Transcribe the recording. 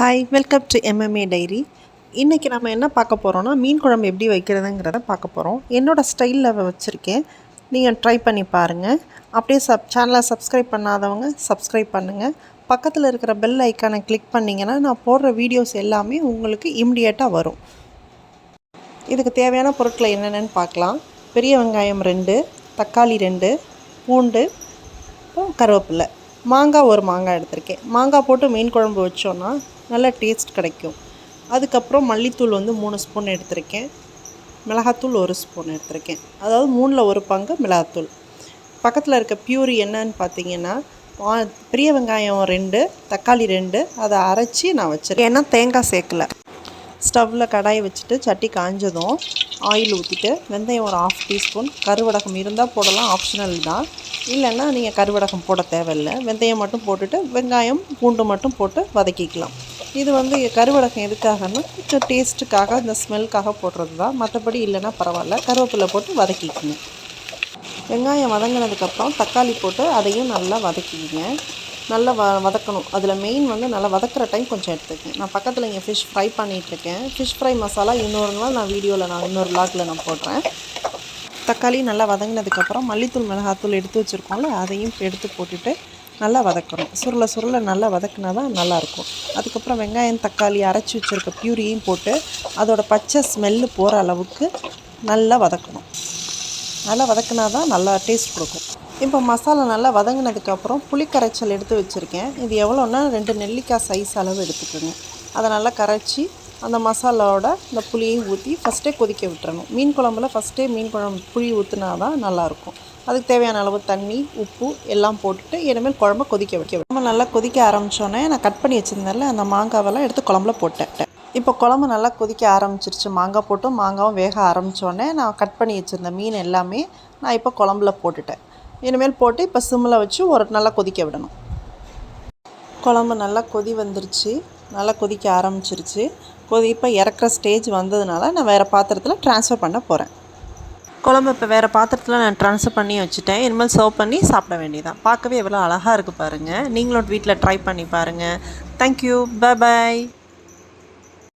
Hi welcome to MMA diary இன்றைக்கி நம்ம என்ன பார்க்க போகிறோன்னா மீன் குழம்பு எப்படி வைக்கிறதுங்கிறத பார்க்க போகிறோம் என்னோடய ஸ்டைலில் வச்சுருக்கேன். நீங்கள் ட்ரை பண்ணி பாருங்கள் அப்படியே சப் சேனலை சப்ஸ்கிரைப் பண்ணாதவங்க சப்ஸ்கிரைப் பண்ணுங்கள் பக்கத்தில் இருக்கிற பெல் ஐக்கானை கிளிக் பண்ணிங்கன்னா நான் போடுற வீடியோஸ் எல்லாமே உங்களுக்கு இம்மிடியேட்டாக வரும். இதுக்கு தேவையான பொருட்களை என்னென்னு பார்க்கலாம். பெரிய வெங்காயம் ரெண்டு தக்காளி ரெண்டு பூண்டு கருவேப்பில்லை மாங்காய் ஒரு மாங்காய் எடுத்திருக்கேன். மாங்காய் போட்டு மீன் குழம்பு வச்சோன்னா நல்ல டேஸ்ட் கிடைக்கும். அதுக்கப்புறம் மல்லித்தூள் வந்து மூணு ஸ்பூன் எடுத்திருக்கேன். மிளகாத்தூள் ஒரு ஸ்பூன் எடுத்திருக்கேன். அதாவது மூணில் ஒரு பங்கு மிளகாத்தூள். பக்கத்தில் இருக்க பியூரி என்னன்னு பார்த்தீங்கன்னா பெரிய வெங்காயம் ரெண்டு தக்காளி ரெண்டு அதை அரைச்சி நான் வச்சுருக்கேன். ஏன்னா தேங்காய் சேர்க்கல. ஸ்டவ்வில் கடாயை வச்சுட்டு சட்டி காஞ்சதும் ஆயில் ஊற்றிட்டு வெந்தயம் ஒரு ஆஃப் டீஸ்பூன் கருவடகம் இருந்தால் போடலாம் ஆப்ஷனல் தான். இல்லைன்னா நீங்கள் கருவடகம் போட தேவையில்லை. வெந்தயம் மட்டும் போட்டுட்டு வெங்காயம் பூண்டு மட்டும் போட்டு வதக்கிக்கலாம். இது வந்து கருவடகம் எதுக்காகன்னா கொஞ்சம் டேஸ்ட்டுக்காக இந்த ஸ்மெல்க்காக போடுறது தான். மற்றபடி இல்லைன்னா பரவாயில்ல. கருவேப்பிலை போட்டு வதக்கிக்கோங்க வெங்காயம் வதங்கினதுக்கப்புறம் தக்காளி போட்டு அதையும் நல்லா வதக்கிக்கங்க. நல்லா வ வதக்கணும். அதில் மெயின் வந்து நல்லா வதக்கிற டைம் கொஞ்சம் எடுத்துக்கேன் நான் பக்கத்தில் இங்கே ஃபிஷ் ஃப்ரை பண்ணிகிட்ருக்கேன் ஃபிஷ் ஃப்ரை மசாலா இன்னொரு நாள் நான் வீடியோவில் நான் இன்னொரு வ்ளாகில் நான் போடுறேன். தக்காளி நல்லா வதங்கினதுக்கப்புறம் மல்லித்தூள் மிளகாத்தூள் எடுத்து வச்சுருக்கோம்ல அதையும் எடுத்து போட்டுட்டு நல்லா வதக்கணும். சுருளை சுருளை நல்லா வதக்கினா தான் நல்லாயிருக்கும். அதுக்கப்புறம் வெங்காயம் தக்காளி அரைச்சி வச்சுருக்க பியூரியும் போட்டு அதோடய பச்சை ஸ்மெல்லு போகிற அளவுக்கு நல்லா வதக்கணும். நல்லா வதக்கினா தான் நல்லா டேஸ்ட் கொடுக்கும். இப்போ மசாலா நல்லா வதங்கினதுக்கப்புறம் புளிக்கரைச்சல் எடுத்து வச்சுருக்கேன். இது எவ்வளோன்னா ரெண்டு நெல்லிக்காய் சைஸ் அளவு எடுத்துக்கோங்க. அதை நல்லா கரைச்சி அந்த மசாலாவோட இந்த புளியையும் ஊற்றி ஃபஸ்ட்டே கொதிக்க விட்டுறணும். மீன் குழம்புல ஃபஸ்ட்டே மீன் குழம்பு புளி ஊற்றினா தான் நல்லாயிருக்கும் அதுக்கு தேவையான அளவு தண்ணி உப்பு எல்லாம் போட்டுட்டு இனிமேல் குழம்பு கொதிக்க வைக்க நம்ம நல்லா கொதிக்க ஆரம்பித்தோன்னே நான் கட் பண்ணி வச்சுருந்தேன்ல அந்த மாங்காவெல்லாம் எடுத்து குழம்புல போட்டேன். இப்போ குழம்பு நல்லா கொதிக்க ஆரம்பிச்சிருச்சு. மாங்காய் போட்டு மாங்காவும் வேக ஆரம்பித்தோடனே நான் கட் பண்ணி வச்சுருந்த மீன் எல்லாமே நான் இப்போ குழம்புல போட்டுட்டேன். இனிமேல் போட்டு இப்போ சிம்மில் வச்சு ஒரு நல்லா கொதிக்க விடணும். குழம்பு நல்லா கொதி வந்துருச்சு. நல்லா கொதிக்க ஆரம்பிச்சிருச்சு. கொதி இப்போ இறக்குற ஸ்டேஜ் வந்ததுனால நான் வேறு பாத்திரத்தில் ட்ரான்ஸ்ஃபர் பண்ண போகிறேன் குழம்பு இப்போ வேறு பாத்திரத்தில் நான் ட்ரான்ஸ்ஃபர் பண்ணி வச்சுட்டேன். இனிமேல் சர்வ் பண்ணி சாப்பிட வேண்டியதான் பார்க்கவே எவ்வளோ அழகாக இருக்குது பாருங்கள் நீங்களும் வீட்டில் ட்ரை பண்ணி பாருங்கள் தேங்க்யூ பாய்